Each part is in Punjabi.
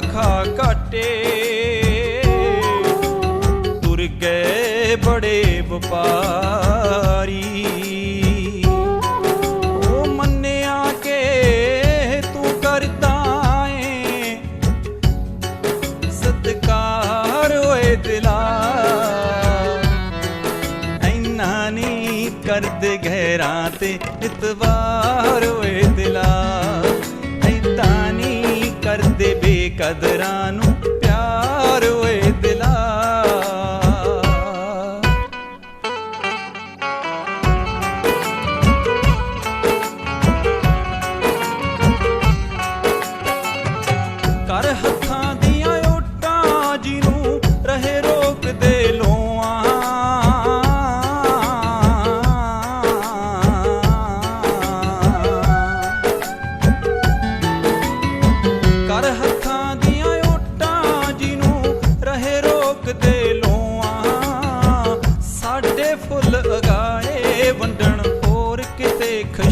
ਸ਼ਾਖਾ ਕਾਟੇ ਤੁਰ ਗਏ ਬੜੇ ਵਪਾਰੀ। ਉਹ ਮੰਨਿਆ ਕਿ ਤੂੰ ਕਰਦਾ ਏ। ਸਤਕਾਰ ਓਏ ਦਿਲਾ। ਐਨਾ ਨਹੀਂ ਕਰਦੇ ਘਰਾਂ ਤੇ ਇਤਵਾਰ ਹੋਏ ਦਿਲਾ। ਬੇਕਦਰਾਂ ਨੂੰ ਪਿਆਰ ਓਏ ਦਿਲਾ। ਕਰ ਹੱਥਾਂ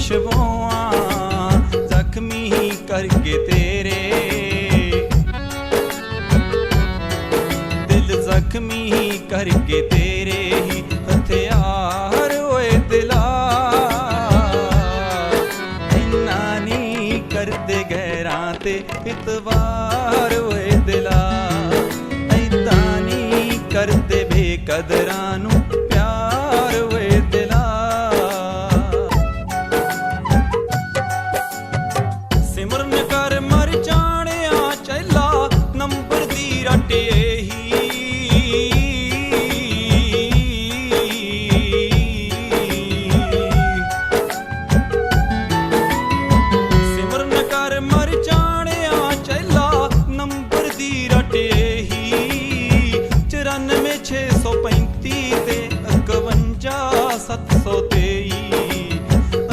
ਖੁਸ਼ਬੂਆਂ ਜ਼ਖਮੀ ਕਰਕੇ ਤੇਰੇ। ਦਿਲ ਜ਼ਖਮੀ ਕਰਕੇ ਤੇਰੇ ਹੀ ਹਥਿਆਰ ਹੋਏ ਦਿਲਾ। ਇੰਨਾ ਨਹੀਂ ਕਰਦੇ ਗਹਿਰਾਂ ਤੇ ਇਤਵਾਰ ਹੋਏ ਦਿਲਾ। ਐਦਾਂ ਨਹੀਂ ਕਰਦੇ ਬੇਕਦਰਾਂ 735 ਤੇ 51 723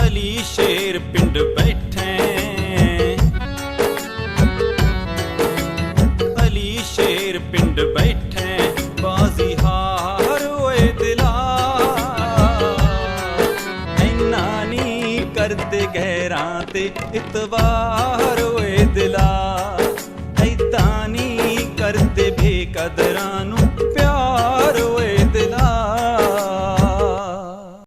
ਅਲੀ ਸ਼ੇਰ ਪਿੰਡ ਬੈਠੇ ਅਲੀ ਸ਼ੇਰ ਪਿੰਡ ਬੈਠੇ ਬਾਜ਼ੀ ਹਾਰ ਓਏ ਦਿਲਾ ਐਨਾ ਨਹੀਂ ਕਰਦੇ ਗਹਿਰਾਂ ਤੇ ਇਤਵਾਰ ਓਏ ਦਿਲਾ ਐਦਾਂ ਨਹੀਂ ਕਰਦੇ ਬੇਕਦਰਾਂ ਨੂੰ